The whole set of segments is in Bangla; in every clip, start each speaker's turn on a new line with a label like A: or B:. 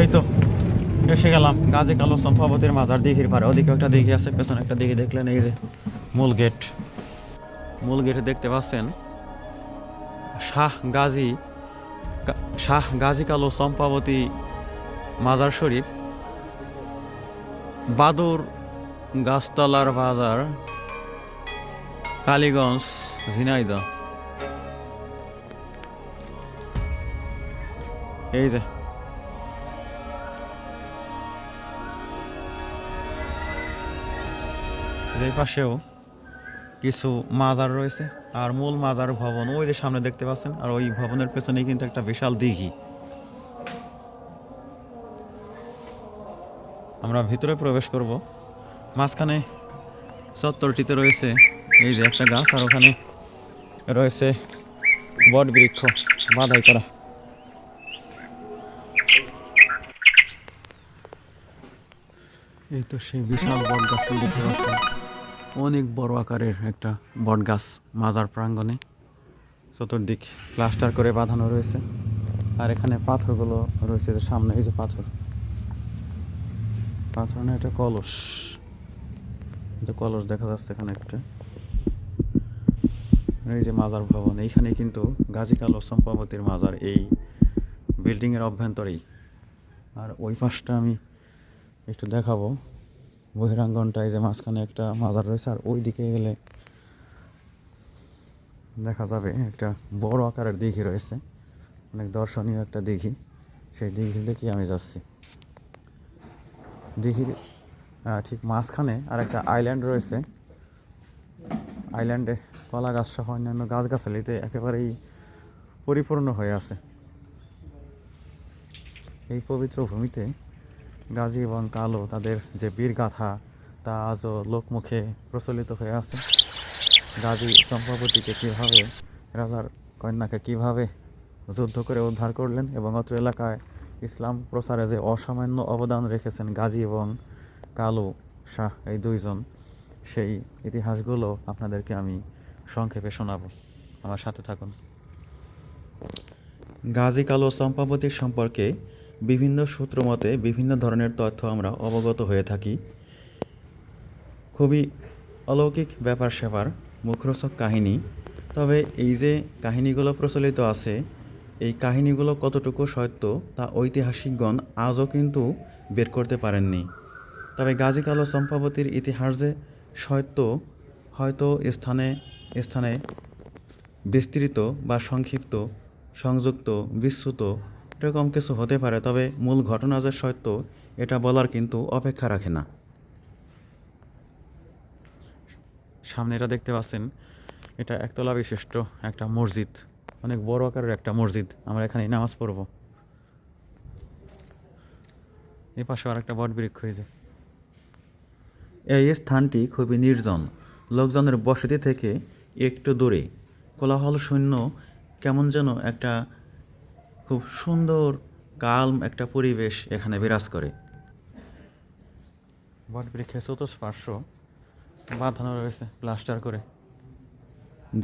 A: এই তো, এসে গেলাম। গাজী কালো সম্পাবতীর মাজার দিঘির পারে ওদিকে একটা দিঘি আছে, পেছনে একটা দিঘি। দেখলেন এই যে মূল গেট। মূল গেটে দেখতে পাচ্ছেন শাহ গাজী শাহ গাজী কালো সম্পাবতী মাজার শরীফ। বাদুর গাছতলার বাজার, কালীগঞ্জ, ঝিনাইদহ। এই যে এই পাশেও কিছু মাজার রয়েছে আর মূল মাজার ভবন, ওই যে সামনে দেখতে পাচ্ছেন, আর ওই ভবনের পেছনেই কিন্তু একটা বিশাল দিঘি। আমরা ভিতরে প্রবেশ করব। মাঝখানে চত্বরটিতে রয়েছে এই যে একটা গাছ, আর ওখানে রয়েছে বট বৃক্ষ বাধাই করা। এই তো সেই বিশাল বট গাছটি দেখতে পাচ্ছেন। অনেক বড় আকারের একটা বট গাছ মাজার প্রাঙ্গণে। চতুর্দিক প্লাস্টার করে বাঁধানো রয়েছে। আর এখানে পাথরগুলো রয়েছে যে সামনে, এই যে পাথর। পাথর না, এটা কলস। এটা কলস দেখা যাচ্ছে এখানে একটা। এই যে মাজার ভবন, এইখানে কিন্তু গাজী কালো সম্পাবতীর মাজার এই বিল্ডিংয়ের অভ্যন্তরেই। আর ওই পাশটা আমি একটু দেখাবো। বহিরাঙ্গনটায় যে মাঝখানে একটা মাজার রয়েছে, আর ওই দিকে গেলে দেখা যাবে একটা বড় আকারের দিঘি রয়েছে, অনেক দর্শনীয় একটা দিঘি। সেই দিঘি দেখে আমি যাচ্ছি। দিঘির ঠিক মাঝখানে আর একটা আইল্যান্ড রয়েছে। আইল্যান্ডে কলা গাছ সহ অন্যান্য গাছগাছালিতে একেবারেই পরিপূর্ণ হয়ে আছে। এই পবিত্র ভূমিতে গাজী এবং কালো, তাদের যে বীরগাথা তা আজও লোকমুখে প্রচলিত হয়ে আছে। গাজী চম্পাবতীকে কীভাবে, রাজার কন্যাকে কীভাবে যুদ্ধ করে উদ্ধার করলেন এবং অত্র এলাকায় ইসলাম প্রচারে যে অসামান্য অবদান রেখেছেন গাজী এবং কালো শাহ এই দুইজন, সেই ইতিহাসগুলো আপনাদেরকে আমি সংক্ষেপে শোনাবো। আমার সাথে থাকুন। গাজী কালো চম্পাবতীর সম্পর্কে বিভিন্ন সূত্র মতে বিভিন্ন ধরনের তথ্য আমরা অবগত হয়ে থাকি। খুবই অলৌকিক ব্যাপার স্যাপার, মুখরোচক কাহিনী। তবে এই যে কাহিনীগুলো প্রচলিত আছে, এই কাহিনীগুলো কতটুকু সত্য তা ঐতিহাসিকগণ আজও কিন্তু বের করতে পারেননি। তবে গাজী কালো চম্পাবতীর ইতিহাস যে সত্য, হয়তো স্থানে স্থানে বিস্তৃত বা সংক্ষিপ্ত, সংযুক্ত, বিস্তুত এরকম কিছু হতে পারে তবে মূল ঘটনা যে সত্য এটা বলার কিন্তু অপেক্ষা রাখে না। সামনে এটা দেখতে পাচ্ছেন এটা একতলা বিশিষ্ট একটা মসজিদ অনেক বড় আকারের একটা মসজিদ আমরা এখানে নামাজ পড়ব। এই পাশে আর একটা বট বৃক্ষ হয়েছে। এই স্থানটি খুবই নির্জন লোকজনের বসতি থেকে একটু দূরে। কোলাহল শূন্য কেমন যেন একটা খুব সুন্দর কালম একটা পরিবেশ এখানে বিরাজ করে। বট বৃক্ষের চতুষ্পার্শ্ব বাঁধানো রয়েছে প্লাস্টার করে।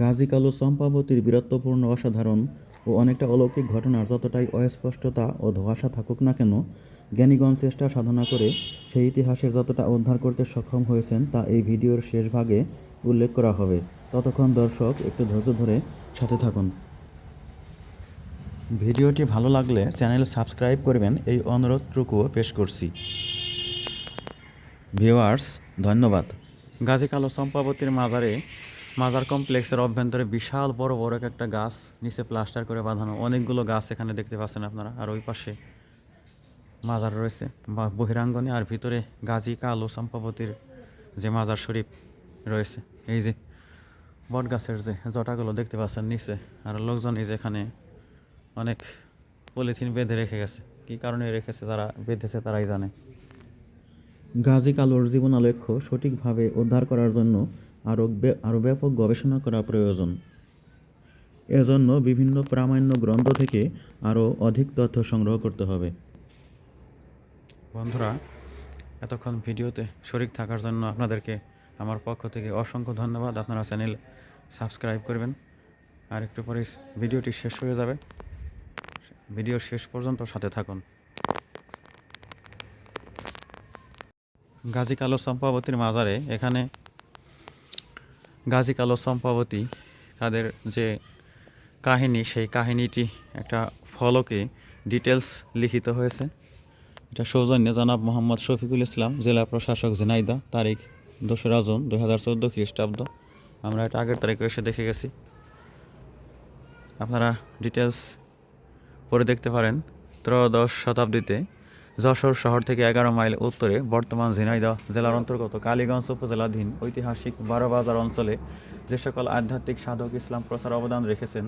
A: গাজী কালো চম্পাবতীর বীরত্বপূর্ণ অসাধারণ ও অনেকটা অলৌকিক ঘটনার যতটাই অস্পষ্টতা ও ধোঁয়াশা থাকুক না কেন জ্ঞানীগণ চেষ্টা সাধনা করে সেই ইতিহাসের যতটা উদ্ধার করতে সক্ষম হয়েছেন তা এই ভিডিওর শেষ ভাগে উল্লেখ করা হবে। ততক্ষণ দর্শক একটু ধৈর্য ধরে সাথে থাকুন। ভিডিওটি ভালো লাগলে চ্যানেল সাবস্ক্রাইব করবেন, এই অনুরোধটুকুও পেশ করছি। ভিউয়ার্স, ধন্যবাদ। গাজী কালো চম্পাবতীর মাজারে, মাজার কমপ্লেক্সের অভ্যন্তরে বিশাল বড় বড় এক একটা গাছ নিচে প্লাস্টার করে বাঁধানো, অনেকগুলো গাছ এখানে দেখতে পাচ্ছেন আপনারা, আর ওই পাশে মাজার রয়েছে। বা বহিরাঙ্গনে আর ভিতরে গাজী কালো চম্পাবতীর যে মাজার শরীফ রয়েছে, এই যে বট গাছের যে জটাগুলো দেখতে পাচ্ছেন নিচে, আর লোকজন এই যে এখানে অনেক পলিথিন বেঁধে রেখে গেছে। কী কারণে রেখেছে তারা বেঁধেছে তারাই জানে। গাজী কালোর জীবনালক্ষ্য সঠিকভাবে উদ্ধার করার জন্য আরও আরও ব্যাপক গবেষণা করা প্রয়োজন। এজন্য বিভিন্ন প্রামাণ্য গ্রন্থ থেকে আরও অধিক তথ্য সংগ্রহ করতে হবে। বন্ধুরা এতক্ষণ ভিডিওতে শরিক থাকার জন্য আপনাদেরকে আমার পক্ষ থেকে অসংখ্য ধন্যবাদ। আপনারা চ্যানেল সাবস্ক্রাইব করবেন। আর একটু পরে ভিডিওটি শেষ হয়ে যাবে। ভিডিও শেষ পর্যন্ত সাথে থাকুন। গাজী কালো চম্পাবতীর মাজারে এখানে গাজী কালো চম্পাবতী তাদের যে কাহিনী, সেই কাহিনীটি একটা ফলকে ডিটেলস লিখিত হয়েছে। এটা সৌজন্যে জনাব মোহাম্মদ শফিকুল ইসলাম, জেলা প্রশাসক ঝিনাইদহ তারিখ দোসরা জুন দুই হাজার চোদ্দ খ্রিস্টাব্দ। আমরা এটা আগের তারিখে এসে দেখে গেছি। আপনারা ডিটেলস পরে দেখতে পারেন ত্রয়োদশ শতাব্দীতে যশোর শহর থেকে এগারো মাইল উত্তরে বর্তমান ঝিনাইদহ জেলার অন্তর্গত কালীগঞ্জ উপজেলাধীন ঐতিহাসিক বারোবাজার অঞ্চলে যে সকল আধ্যাত্মিক সাধক ইসলাম প্রচার অবদান রেখেছেন,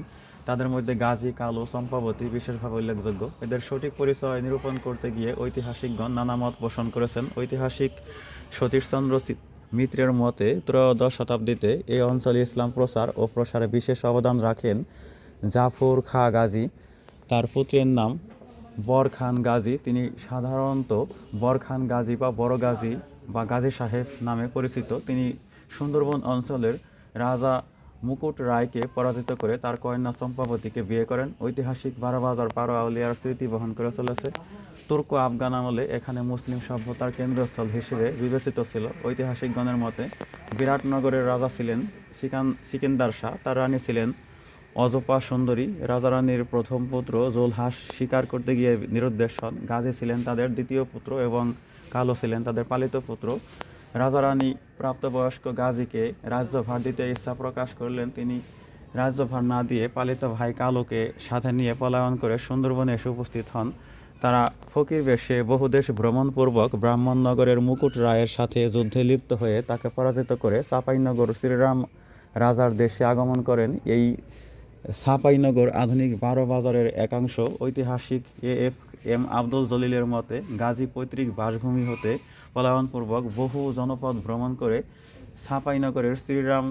A: তাদের মধ্যে গাজী, কালো, চম্পাবতী বিশেষভাবে উল্লেখযোগ্য। এদের সঠিক পরিচয় নিরূপণ করতে গিয়ে ঐতিহাসিকগণ নানা মত পোষণ করেছেন। ঐতিহাসিক সতীশচন্দ্র মিত্রের মতে, ত্রয়োদশ শতাব্দীতে এই অঞ্চলে ইসলাম প্রচার ও প্রসারে বিশেষ অবদান রাখেন জাফর খা গাজী। তার পুত্রের নাম বর খান গাজী। তিনি সাধারণত বর খান গাজী বা বড় গাজী বা গাজী সাহেব নামে পরিচিত। তিনি সুন্দরবন অঞ্চলের রাজা মুকুট রায়কে পরাজিত করে তার কন্যা চম্পাবতীকে বিয়ে করেন। ঐতিহাসিক বারোবাজার পারো আউলিয়ার স্মৃতি বহন করে চলেছে। তুর্ক আফগান আমলে এখানে মুসলিম সভ্যতার কেন্দ্রস্থল হিসেবে বিবেচিত ছিল। ঐতিহাসিকগণের মতে বিরাটনগরের রাজা ছিলেন সিকান সিকিন্দার শাহ। তার রানী ছিলেন অজপা সুন্দরী, রাজারানীর প্রথম পুত্র জোলহাস শিকার করতে গিয়ে নিরুদ্দেশ হন গাজী ছিলেন তাদের দ্বিতীয় পুত্র এবং কালো ছিলেন তাদের পালিত পুত্র। রাজারানী প্রাপ্তবয়স্ক গাজীকে রাজ্যভার দিতে ইচ্ছা প্রকাশ করলেন। তিনি রাজ্যভার না দিয়ে পালিত ভাই কালোকে সাথে নিয়ে পলায়ন করে সুন্দরবনে এসে উপস্থিত হন। তারা ফকির বেশে বহুদেশ ভ্রমণপূর্বক ব্রাহ্মণনগরের মুকুট রায়ের সাথে যুদ্ধে লিপ্ত হয়ে তাকে পরাজিত করে চাঁপাইনগর শ্রীরাম রাজার দেশে আগমন করেন। এই সাপাইনগর আধুনিক বারো বাজারের একাংশ ঐতিহাসিক এ এফ এম আব্দুল জলিলের মতে, গাজী পৈতৃক বাসভূমি হতে পলায়নপূর্বক বহু জনপদ ভ্রমণ করে সাপাইনগরের শ্রীরাম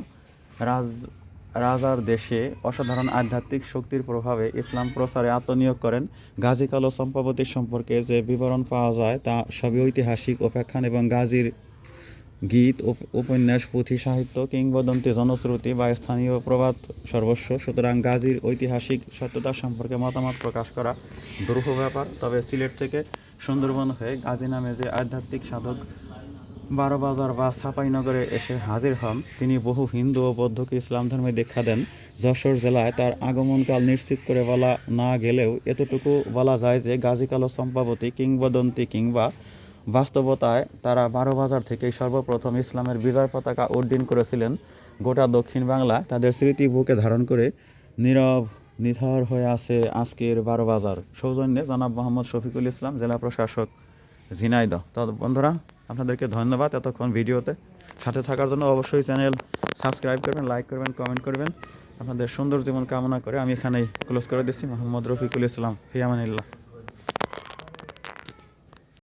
A: রাজ, রাজার দেশে অসাধারণ আধ্যাত্মিক শক্তির প্রভাবে ইসলাম প্রচারে আত্মনিয়োগ করেন। গাজী কালো চম্পাবতীর সম্পর্কে যে বিবরণ পাওয়া যায় তা সবই ঐতিহাসিক অপেক্ষান এবং গাজীর গীত, উপ- উপন্যাস, পুঁথি, সাহিত্য কিংবদন্তি জনশ্রুতি বা স্থানীয় প্রবাদ সর্বস্ব। সুতরাং গাজীর ঐতিহাসিক সত্যতা সম্পর্কে মতামত প্রকাশ করা দুরূহ ব্যাপার। তবে সিলেট থেকে সুন্দরবন হয়ে গাজী নামে যে আধ্যাত্মিক সাধক বারোবাজার বা ছাপাইনগরে এসে হাজির হন, তিনি বহু হিন্দু ও বৌদ্ধকে ইসলাম ধর্মে দীক্ষা দেন। যশোর জেলায় তার আগমনকাল নিশ্চিত করে বলা না গেলেও এতটুকু বলা যায় যে গাজী কালো চম্পাবতী কিংবদন্তি কিংবা বাস্তবতায় তারা বারো বাজার থেকেই সর্বপ্রথম ইসলামের বিজয় পতাকা উড্ডীন করেছিলেন। গোটা দক্ষিণ বাংলা তাদের স্মৃতি বুকে ধারণ করে নীরব, নিথর হয়ে আছে আজকের বারো বাজার। সৌজন্যে জনাব মোহাম্মদ শফিকুল ইসলাম, জেলা প্রশাসক ঝিনাইদহ। তো বন্ধুরা, আপনাদেরকে ধন্যবাদ এতক্ষণ ভিডিওতে। সাথে থাকার জন্য অবশ্যই চ্যানেল সাবস্ক্রাইব করবেন, লাইক করবেন, কমেন্ট করবেন। আপনাদের সুন্দর জীবন কামনা করে আমি এখানেই ক্লোজ করে দিচ্ছি। মোহাম্মদ রফিকুল ইসলাম, ফিয়ামানিল্লাহ।